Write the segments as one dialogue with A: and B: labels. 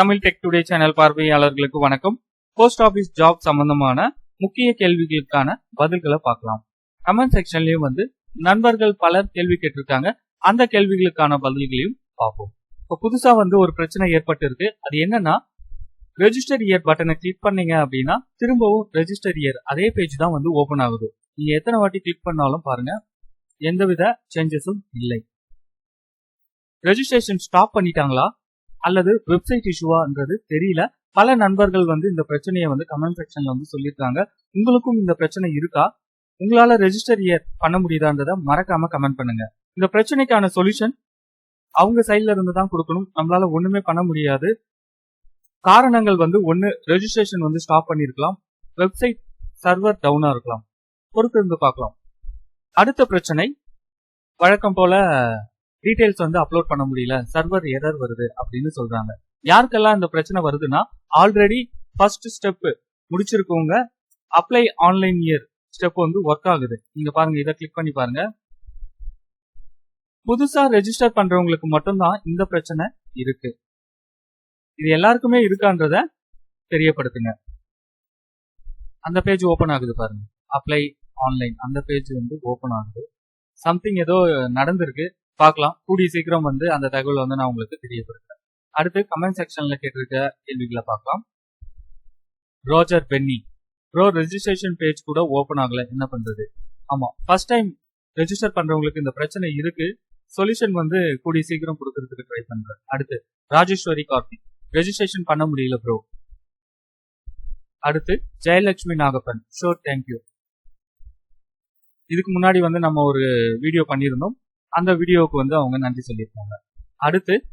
A: Tamil tech today channel பார்வையாளர்களுக்கு வணக்கம். Post office job சம்பந்தமான முக்கிய கேள்விகளுக்கான பதில்களை பார்க்கலாம். கமெண்ட் செக்ஷன்லயும் வந்து நண்பர்கள் பலர் கேள்வி கேட்டிருக்காங்க. அந்த கேள்விகளுக்கான பதில்களையும் பார்ப்போம். இப்போ புதுசா வந்து ஒரு பிரச்சனை ஏற்பட்டு இருக்கு அது என்னன்னா ரெஜிஸ்டர் இயர் பட்டனை கிளிக் பண்ணீங்க அப்படின்னா திரும்பவும் ரெஜிஸ்டர் இயர் அதே பேஜ் தான் வந்து ஓபன் ஆகுது. நீங்க எத்தனை வாட்டி கிளிக் பண்ணாலும் பாருங்க எந்தவித சேஞ்சஸும் இல்லை. ரெஜிஸ்ட்ரேஷன் ஸ்டாப் பண்ணிட்டாங்களா? அல்லது வெப்சைட் இஷ்யூவான்றது தெரியல. பல நண்பர்கள் வந்து இந்த பிரச்சனையை வந்து கமெண்ட் செக்ஷன்ல வந்து சொல்லியிருக்காங்க. உங்களுக்கும் இந்த பிரச்சனை இருக்கா? உங்களால ரெஜிஸ்டர் இயர் பண்ண முடியுதான்றதை மறக்காம கமெண்ட் பண்ணுங்க. இந்த பிரச்சனைக்கான சொல்யூஷன் அவங்க சைட்ல இருந்து தான் கொடுக்கணும். நம்மளால ஒண்ணுமே பண்ண முடியாது. காரணங்கள் வந்து ஒன்னு ரெஜிஸ்ட்ரேஷன் வந்து ஸ்டாப் பண்ணிருக்கலாம் வெப்சைட் சர்வர் டவுனா இருக்கலாம். பொறுத்து இருந்து பார்க்கலாம். அடுத்த பிரச்சனை வழக்கம் போல டீடைல்ஸ் வந்து அப்லோட் பண்ண முடியல. சர்வர் எரர் வருது அப்படின்னு சொல்றாங்க. யாருக்கெல்லாம் இந்த பிரச்சனை வருதுன்னா ஆல்ரெடி ஃபர்ஸ்ட் ஸ்டெப் முடிச்சிருக்கவங்க அப்ளை ஆன்லைன் இயர் ஸ்டெப் வந்து ஒர்க் ஆகுது. நீங்க பாருங்க இதை கிளிக் பண்ணி பாருங்க. புதுசா ரெஜிஸ்டர் பண்றவங்களுக்கு மட்டும்தான் இந்த பிரச்சனை இருக்கு. இது எல்லாருக்குமே இருக்கான்றத தெரியப்படுத்துங்க. அந்த பேஜ் ஓபன் ஆகுது பாருங்க. அப்ளை ஆன்லைன் அந்த பேஜ் வந்து ஓபன் ஆகுது. சம்திங் ஏதோ நடந்திருக்கு. பார்க்கலாம் கூடிய சீக்கிரம் வந்து அந்த தகவலை வந்து நான் உங்களுக்கு தெரியப்படுத்துறேன். அடுத்து கமெண்ட் செக்ஷன்ல கேட்டிருக்க கேள்விகளை பார்க்கலாம் Roger Benny. Bro registration page கூட ஓபன் ஆகல. என்ன பண்றது? ஆமா. ஃபர்ஸ்ட் டைம் ரெஜிஸ்டர் பண்றவங்களுக்கு இந்த பிரச்சனை இருக்கு. சொல்யூஷன் வந்து கூடிய சீக்கிரம் கொடுக்கறதுக்கு ட்ரை பண்றேன். அடுத்து ராஜேஸ்வரி கார்த்திக் ரெஜிஸ்ட்ரேஷன் பண்ண முடியல ப்ரோ அடுத்து ஜெயலட்சுமி நாகப்பன். ஷோர் தேங்க்யூ இதுக்கு முன்னாடி வந்து நம்ம ஒரு வீடியோ பண்ணியிருந்தோம். அந்த வீடியோவுக்கு வந்து அவங்க நன்றி சொல்லியிருக்காங்க. அடுத்து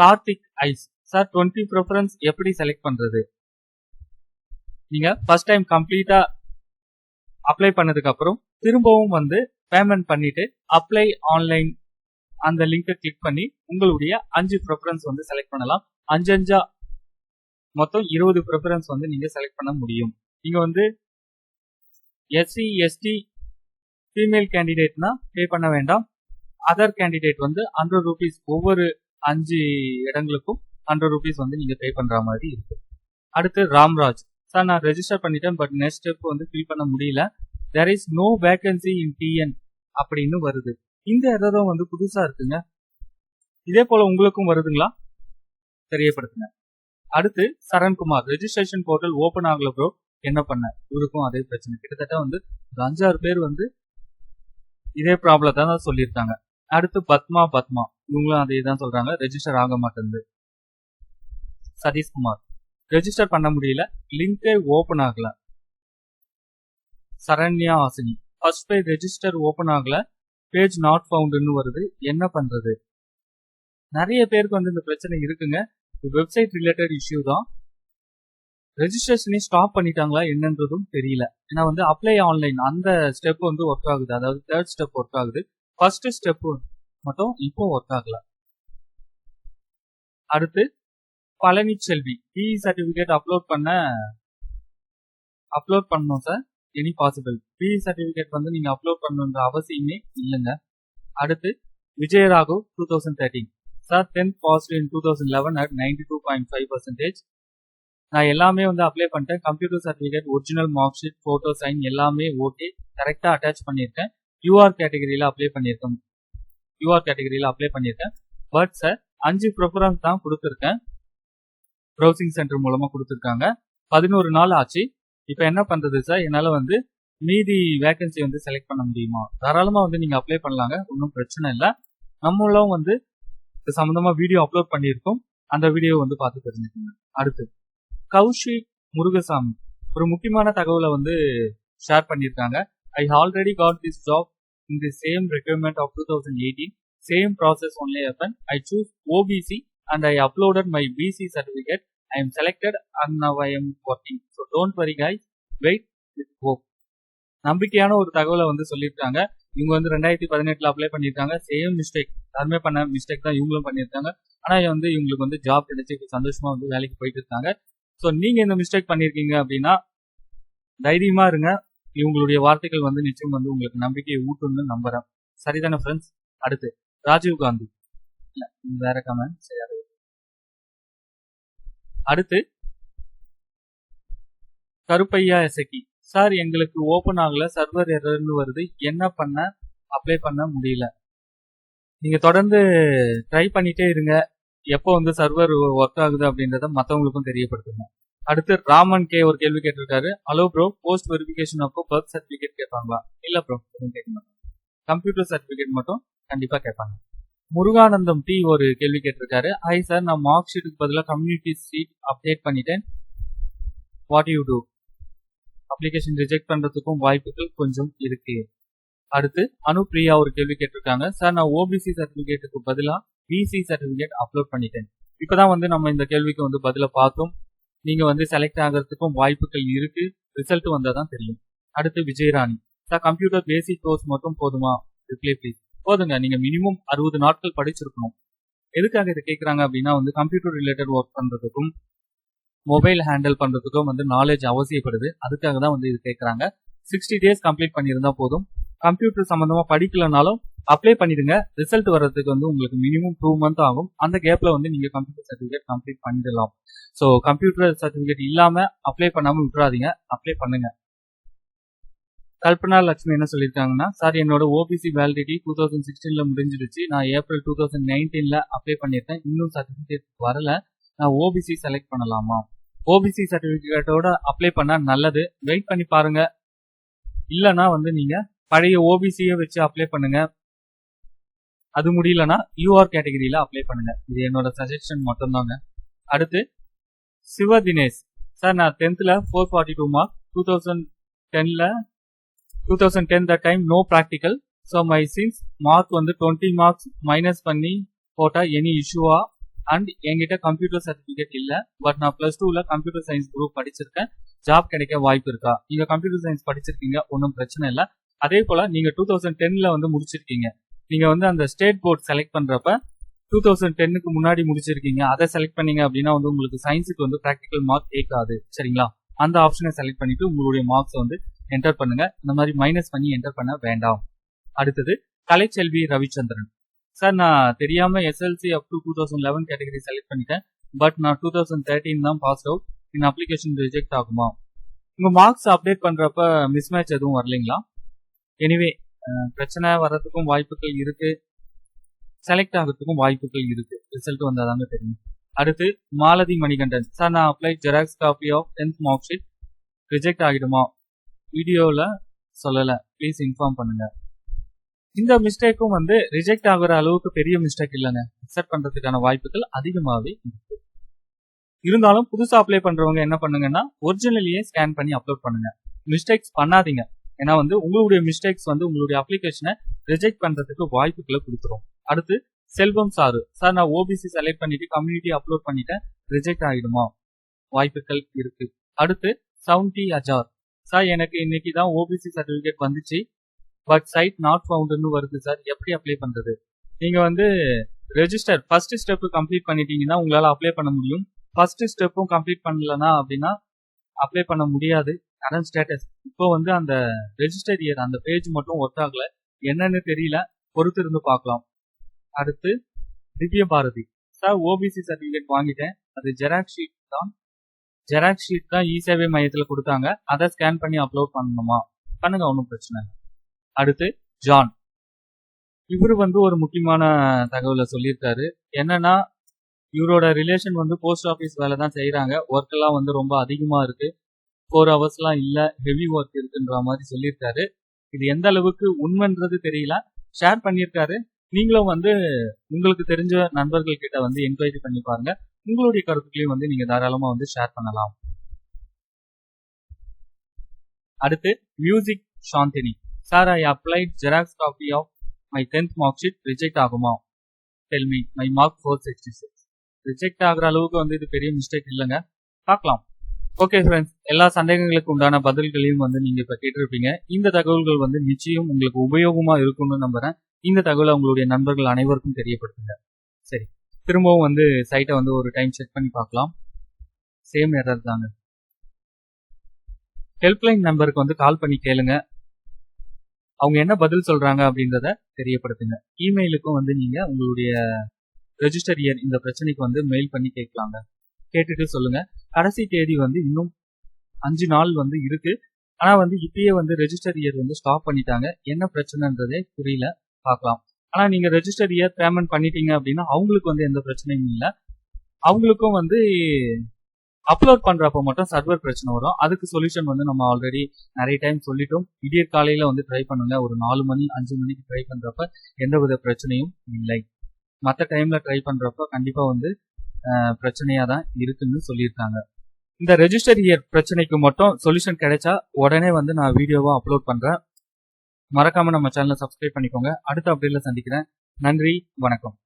A: கார்த்திக் ஐஸ். சார் டுவெண்ட்டி ப்ரிஃபரன்ஸ் எப்படி செலக்ட் பண்றது? நீங்க ஃபர்ஸ்ட் டைம் கம்ப்ளீட்டா அப்ளை பண்ணதுக்கு அப்புறம் திரும்பவும் வந்து பேமெண்ட் பண்ணிட்டு அப்ளை ஆன்லைன் அந்த லிங்கை கிளிக் பண்ணி உங்களுடைய அஞ்சு ப்ரிஃபரன்ஸ் வந்து செலக்ட் பண்ணலாம். அஞ்சு அஞ்சா மொத்தம் இருபது ப்ரிஃபரன்ஸ் வந்து நீங்க செலக்ட் பண்ண முடியும். நீங்க வந்து எஸ்சி எஸ்டி ஃபீமேல் கேண்டிடேட்னா பே பண்ண வேண்டாம். அதர் கேண்டிடேட் வந்து ஹண்ட்ரட் ருபீஸ் ஒவ்வொரு அஞ்சு இடங்களுக்கும் ஹண்ட்ரட் ருபீஸ் வந்து நீங்க பே பண்ற மாதிரி இருக்கு. அடுத்து ராம்ராஜ். சார் நான் ரெஜிஸ்டர் பண்ணிட்டேன் பட் நெக்ஸ்ட் ஸ்டெப் வந்து ஃபில் பண்ண முடியல. There is no vacancy in TN அப்படின்னு வருது. இந்த எரரும் வந்து புதுசா இருக்குங்க. இதே போல உங்களுக்கும் வருதுங்களா? தெரியப்படுத்துங்க. அடுத்து சரண்குமார். ரெஜிஸ்ட்ரேஷன் போர்ட்டல் ஓபன் ஆகல ப்ரோ என்ன பண்ண? இவருக்கும் அதே பிரச்சனை. கிட்டத்தட்ட வந்து ஒரு அஞ்சாறு பேர் வந்து இதே ப்ராப்ளத்தை தான் சொல்லியிருக்காங்க. அடுத்து பத்மா பத்மா. இவங்களும் அதே தான் சொல்றாங்க. ரெஜிஸ்டர் ஆக மாட்டேங்குது. சதீஷ்குமார். ரெஜிஸ்டர் பண்ண முடியல. லிங்கே ஓபன் ஆகல. Saranya Asini first page register open ஆகல. பேஜ் நாட் ஃபவுண்டுன்னு வருது. என்ன பண்றது? நிறைய பேருக்கு வந்து இந்த பிரச்சனை இருக்குங்க. வெப்சைட் ரிலேட்டட் இஷ்யூ தான். ரெஜிஸ்ட்ரேஷனே ஸ்டாப் பண்ணிட்டாங்களா என்னன்றதும் தெரியல. ஏன்னா வந்து அப்ளை ஆன்லைன் அந்த ஸ்டெப் வந்து ஒர்க் ஆகுது. அதாவது தேர்ட் ஸ்டெப் ஒர்க் ஆகுது. ஃபர்ஸ்ட் ஸ்டெப் மட்டும் இப்போ ஒர்க் ஆகல. அடுத்து பழனிச்செல்வி பிஇ சர்டிபிகேட் அப்லோட் பண்ண அப்லோட் பண்ணோம் sir any possible B certificate வந்து நீங்க அப்லோட் பண்ணணுன்ற அவசியமே இல்லைங்க. அடுத்து Vijayaraghav two thousand thirteen sir tenth positive in two thousand eleven at ninety two point five percentage நான் எல்லாமே வந்து அப்ளை பண்ணிட்டேன். Computer certificate original mark sheet photo sign எல்லாமே ஓகே கரெக்டாக அட்டாச் பண்ணியிருக்கேன். யூஆர் கேட்டகரியில் அப்ளை பண்ணியிருக்கேன் யூஆர் கேட்டகரியில் அப்ளை பண்ணியிருக்கேன். பட் சார் அஞ்சு ப்ரிஃபரன்ஸ் தான் கொடுத்துருக்கேன். ப்ரௌசிங் சென்டர் மூலமாக கொடுத்துருக்காங்க. பதினோரு நாள் ஆச்சு. இப்போ என்ன பண்ணுறது சார் என்னால் வந்து மீதி வேகன்சி வந்து செலக்ட் பண்ண முடியுமா? தாராளமாக வந்து நீங்கள் அப்ளை பண்ணலாங்க. ஒன்றும் பிரச்சனை இல்லை. நம்மளும் வந்து இது சம்மந்தமாக வீடியோ அப்லோட் பண்ணியிருக்கோம். அந்த வீடியோ வந்து பார்த்து தெரிஞ்சுக்கோங்க. அடுத்து கௌஷிக் முருகசாமி. ஒரு முக்கியமான தகவலை வந்து ஷேர் பண்ணியிருக்காங்க. I already got this job in the same requirement of two thousand eighteen same process only choose I choose OBC and I uploaded my PC certificate I and now I am working. எம் don't so don't wait guys wait நம்பிக்கையான ஒரு தகவலை வந்து சொல்லியிருக்காங்க. இவங்க வந்து ரெண்டாயிரத்தி பதினெட்டுல அப்ளை பண்ணியிருக்காங்க. சேம் மிஸ்டேக் யாருமே பண்ண மிஸ்டேக் தான் இவங்களும் பண்ணியிருக்காங்க. ஆனா வந்து இவங்களுக்கு வந்து ஜாப் கிடைச்சி சந்தோஷமா வந்து வேலைக்கு போயிட்டு இருக்காங்க. ஸோ நீங்க இந்த மிஸ்டேக் பண்ணியிருக்கீங்க அப்படின்னா தைரியமா இருங்க. இவங்களுடைய வார்த்தைகள் வந்து நிச்சயம் வந்து உங்களுக்கு நம்பிக்கையை ஊட்டும்னு நம்புறேன். சரிதானே ஃப்ரெண்ட்ஸ் அடுத்து ராஜீவ் காந்தி. இல்ல வேற கமெண்ட் சரி அது அடுத்து கருப்பையா எசக்கி. சார் எங்களுக்கு ஓபன் ஆகல சர்வர் எரர்னு வருது. என்ன பண்ண அப்ளை பண்ண முடியல. நீங்க தொடர்ந்து ட்ரை பண்ணிட்டே இருங்க. எப்போ வந்து சர்வர் ஒர்க் ஆகுது அப்படின்றத மற்றவங்களுக்கும் தெரியப்படுத்துங்க. அடுத்து ராமன் கே ஒரு கேள்வி கேட்டிருக்காரு. ஹலோ ப்ரோ போஸ்ட் வெரிஃபிகேஷன் அப்போ பர்த் சர்டிபிகேட் கேட்பாங்களா? இல்ல ப்ரோ எதுவும் கம்ப்யூட்டர் சர்டிபிகேட் மட்டும் கண்டிப்பா கேட்பாங்க. முருகானந்தம் டி ஒரு கேள்வி கேட்டிருக்காரு. ஹாய் சார் நான் மார்க் ஷீட்டுக்கு பதிலாக கம்யூனிட்டி சீட் அப்டேட் பண்ணிட்டேன். What you do application reject பண்றதுக்கும் வாய்ப்புகள் கொஞ்சம் இருக்கு. அடுத்து அனுப்பிரியா ஒரு கேள்வி கேட்டிருக்காங்க. சார் நான் ஓபிசி சர்டிபிகேட்டுக்கு பதிலாக பிசி சர்டிபிகேட் அப்லோட் பண்ணிட்டேன். இப்பதான் வந்து நம்ம இந்த கேள்விக்கு வந்து பதில பார்த்தோம். நீங்க வந்து செலக்ட் ஆகிறதுக்கும் வாய்ப்புகள் இருக்கு. ரிசல்ட் வந்தா தான் தெரியும். அடுத்து Vijayarani. Sir computer basic course மட்டும் போதுமா? ரிப்ளை ப்ளீஸ் போதுங்க. நீங்க மினிமம் அறுபது நாட்கள் படிச்சிருக்கணும். எதுக்காக இதை கேட்குறாங்க அப்படின்னா வந்து கம்ப்யூட்டர் ரிலேட்டட் ஒர்க் பண்றதுக்கும் மொபைல் ஹேண்டில் பண்றதுக்கும் வந்து நாலேஜ் அவசியப்படுது. அதுக்காக தான் வந்து இது கேட்குறாங்க சிக்ஸ்டி டேஸ் கம்ப்ளீட் பண்ணியிருந்தா போதும். கம்ப்யூட்டர் சம்பந்தமா படிக்கலனாலும் அப்ளை பண்ணிடுங்க. ரிசல்ட் வர்றதுக்கு வந்து உங்களுக்கு மினிமம் டூ மந்த் ஆகும். அந்த கேப்ல வந்து நீங்க கம்ப்யூட்டர் சர்டிஃபிகேட் கம்ப்ளீட் பண்ணிடலாம். ஸோ கம்ப்யூட்டர் சர்டிஃபிகேட் இல்லாம அப்ளை பண்ணாம விட்டுறாதீங்க. அப்ளை பண்ணுங்க. கல்பனா லட்சுமி என்ன சொல்லியிருக்காங்கன்னா சார் என்னோட ஓபிசி வேலிடிட்டி டூ தௌசண்ட் சிக்ஸ்டீன்ல முடிஞ்சிடுச்சு. நான் ஏப்ரல் டூ தௌசண்ட் நைன்டீன்ல அப்ளை பண்ணியிருக்கேன். இன்னும் சர்டிஃபிகேட் வரல. நான் ஓபிசி செலக்ட் பண்ணலாமா? ஓபிசி சர்டிஃபிகேட்டோட அப்ளை பண்ணா நல்லது. வெயிட் பண்ணி பாருங்க. இல்லைன்னா வந்து நீங்க பழைய ஓபிசியை வச்சு அப்ளை பண்ணுங்க. அது முடியலனா யூஆர் கேட்டகரியில அப்ளை பண்ணுங்க. இது என்னோட சஜஷன் மட்டும்தாங்க. அடுத்து சிவ தினேஷ். சார் நான் டென்த்ல four forty two mark two thousand டென்ல two thousand ten the time no practical so my science mark வந்து டுவெண்ட்டி மார்க்ஸ் மைனஸ் பண்ணி போட்டா எனி இஷ்யூவா அண்ட் என்கிட்ட கம்ப்யூட்டர் சர்டிஃபிகேட் இல்லை. பட் நான் பிளஸ் டூல கம்ப்யூட்டர் சயின்ஸ் குரூப் படிச்சிருக்கேன். ஜாப் கிடைக்க வாய்ப்பு இருக்கா? நீங்க கம்ப்யூட்டர் சயின்ஸ் படிச்சிருக்கீங்க ஒன்றும் பிரச்சனை இல்லை. அதே போல நீங்க டூ தௌசண்ட் டென்ல வந்து முடிச்சிருக்கீங்க. நீங்க வந்து அந்த ஸ்டேட் போர்ட் செலக்ட் பண்றப்ப டூ தௌசண்ட் டென்னுக்கு முன்னாடி முடிச்சிருக்கீங்க. அதை செலக்ட் பண்ணீங்க அப்படின்னா வந்து உங்களுக்கு சயின்ஸுக்கு வந்து ப்ராக்டிக்கல் மார்க் கேட்காது. சரிங்களா? அந்த ஆப்ஷனை செலக்ட் பண்ணிட்டு உங்களுடைய மார்க்ஸை வந்து என்டர் பண்ணுங்க. இந்த மாதிரி மைனஸ் பண்ணி என்டர் பண்ண வேண்டாம். அடுத்தது கலைச்செல்வி ரவிச்சந்திரன். சார் நான் தெரியாம SLC up to two thousand eleven category select பண்ணிட்டேன். பட் நான் டூ தௌசண்ட் தேர்ட்டின் தான் பாஸ் அவுட் என் அப்ளிகேஷன் ரிஜெக்ட் ஆகுமா? உங்க மார்க்ஸ் அப்டேட் பண்றப்ப மிஸ்மேட்ச் எதுவும் வரலைங்களா? எனிவே பிரச்சனை வர்றதுக்கும் வாய்ப்புகள் இருக்கு. செலக்ட் ஆகிறதுக்கும் வாய்ப்புகள் இருக்கு. ரிசல்ட் வந்தாதாங்க தெரியும். அடுத்து மாலதி மணிகண்டன். சார் நான் apply xerox copy of tenth mark sheet reject ஆகிடுமா? வீடியோவில் சொல்லலை. ப்ளீஸ் இன்ஃபார்ம் பண்ணுங்க. இந்த மிஸ்டேக்கும் வந்து ரிஜெக்ட் ஆகுற அளவுக்கு பெரிய மிஸ்டேக் இல்லைங்க. அக்செப்ட் பண்றதுக்கான வாய்ப்புகள் அதிகமாகவே இருக்கு. இருந்தாலும் புதுசாக அப்ளை பண்றவங்க என்ன பண்ணுங்கன்னா ஒரிஜினலையே ஸ்கேன் பண்ணி அப்லோட் பண்ணுங்க. மிஸ்டேக்ஸ் பண்ணாதீங்க. ஏன்னா வந்து உங்களுடைய மிஸ்டேக்ஸ் வந்து உங்களுடைய அப்ளிகேஷனை ரிஜெக்ட் பண்றதுக்கு வாய்ப்புகளை கொடுத்துரும். அடுத்து செல்வம் சாரு சார் நான் ஓபிசி செலக்ட் பண்ணிட்டு கம்யூனிட்டி அப்லோட் பண்ணிட்டேன். ரிஜெக்ட் ஆகிடுமா வாய்ப்புகள் இருக்கு. அடுத்து சவுண்டி அஜார் சார் எனக்கு இன்னைக்கு தான் ஓபிசி சர்டிபிகேட் வந்துச்சு. பட் சைட் நாட் ஃபவுண்டுன்னு வருது சார். எப்படி அப்ளை பண்றது? நீங்க வந்து ரெஜிஸ்டர் ஃபர்ஸ்ட் ஸ்டெப் கம்ப்ளீட் பண்ணிட்டீங்கன்னா உங்களால அப்ளை பண்ண முடியும். ஃபர்ஸ்ட் ஸ்டெப்பும் கம்ப்ளீட் பண்ணலனா அப்படின்னா அப்ளை பண்ண முடியாது. கரண்ட் ஸ்டேட்டஸ் இப்போ வந்து அந்த ரெஜிஸ்டர் இயர் அந்த பேஜ் மட்டும் ஒர்க் ஆகல. என்னன்னு தெரியல. பொறுத்து இருந்து பார்க்கலாம். அடுத்து திவ்ய பாரதி. சார் ஓபிசி சர்டிபிகேட் வாங்கிட்டேன். அது ஜெராக்ஸ் ஷீட் தான். ஜெராக்ஸ் ஷீட் தான் இ சேவை மையத்தில் கொடுத்தாங்க. அதை ஸ்கேன் பண்ணி அப்லோட் பண்ணணுமா? பண்ணுங்க ஒன்றும் பிரச்சனை அடுத்து ஜான் இவரு வந்து ஒரு முக்கியமான தகவலை சொல்லியிருக்காரு. என்னன்னா இவரோட ரிலேஷன் வந்து போஸ்ட் ஆஃபீஸ் வேலை தான் செய்கிறாங்க ஒர்க் எல்லாம் வந்து ரொம்ப அதிகமாக இருக்கு. ஃபோர் ஹவர்ஸ்லாம் இல்ல ஹெவி ஒர்க் இருக்குன்ற மாதிரி சொல்லியிருக்காரு. இது எந்த அளவுக்கு உண்மைன்றது தெரியல. ஷேர் பண்ணியிருக்காரு. நீங்களும் வந்து உங்களுக்கு தெரிஞ்ச நண்பர்கள் கிட்ட வந்து என்கொயரி பண்ணி பாருங்க. உங்களுடைய கருத்துக்களையும் வந்து நீங்க தாராளமா வந்து ஷேர் பண்ணலாம். அடுத்து music Chandini. Sir I applied xerox copy of my tenth mark sheet reject ஆகுமா? Tell me my mark four sixty six reject ஆகுற அளவுக்கு வந்து இது பெரிய மிஸ்டேக் இல்லைங்க. பார்க்கலாம். ஓகே ஃப்ரெண்ட்ஸ் எல்லா சந்தேகங்களுக்கு உண்டான பதில்களையும் வந்து நீங்க இப்ப கேட்டிருப்பீங்க. இந்த தகவல்கள் வந்து நிச்சயம் உங்களுக்கு உபயோகமா இருக்கும்னு நம்புறேன். இந்த தகவலை உங்களுடைய நண்பர்கள் அனைவருக்கும் தெரியப்படுத்துங்க. சரி. திரும்பவும் வந்து சைட்டை வந்து ஒரு டைம் செக் பண்ணி பார்க்கலாம். சேம் எரர் தாங்க. ஹெல்ப்லைன் நம்பருக்கு வந்து கால் பண்ணி கேளுங்க. அவங்க என்ன பதில் சொல்றாங்க அப்படின்றத தெரியப்படுத்துங்க. இமெயிலுக்கும் வந்து நீங்க உங்களுடைய ரெஜிஸ்டர் இயர் இந்த பிரச்சனைக்கு வந்து மெயில் பண்ணி கேட்கலாங்க. கேட்டுட்டு சொல்லுங்க. கடைசி தேதி வந்து இன்னும் அஞ்சு நாள் வந்து இருக்கு. ஆனா வந்து இப்பயே வந்து ரெஜிஸ்டர் இயர் வந்து ஸ்டாப் பண்ணிட்டாங்க. என்ன பிரச்சனைன்றதே புரியல. பார்க்கலாம். ஆனா நீங்க ரெஜிஸ்டர் இயர் பேமெண்ட் பண்ணிட்டீங்க அப்படின்னா அவங்களுக்கு வந்து எந்த பிரச்சனையும் இல்லை. அவங்களுக்கும் வந்து அப்லோட் பண்றப்ப மட்டும் சர்வர் பிரச்சனை வரும். அதுக்கு சொல்யூஷன் வந்து நம்ம ஆல்ரெடி நிறைய டைம் சொல்லிட்டோம். விடியற் காலையில வந்து ட்ரை பண்ணுங்க. ஒரு நாலு மணி அஞ்சு மணிக்கு ட்ரை பண்றப்ப எந்த வித பிரச்சனையும் இல்லை. மற்ற டைம்ல ட்ரை பண்றப்ப கண்டிப்பா வந்து பிரச்சனையா தான் இருக்குன்னு சொல்லியிருக்காங்க. இந்த ரெஜிஸ்டர் இயர் பிரச்சனைக்கு மட்டும் சொல்யூஷன் கிடைச்சா உடனே வந்து நான் வீடியோவா அப்லோட் பண்றேன். மறக்காம நம்ம சேனலை சப்ஸ்கிரைப் பண்ணிக்கோங்க. அடுத்த அப்டேட்ல சந்திக்கிறேன். நன்றி வணக்கம்.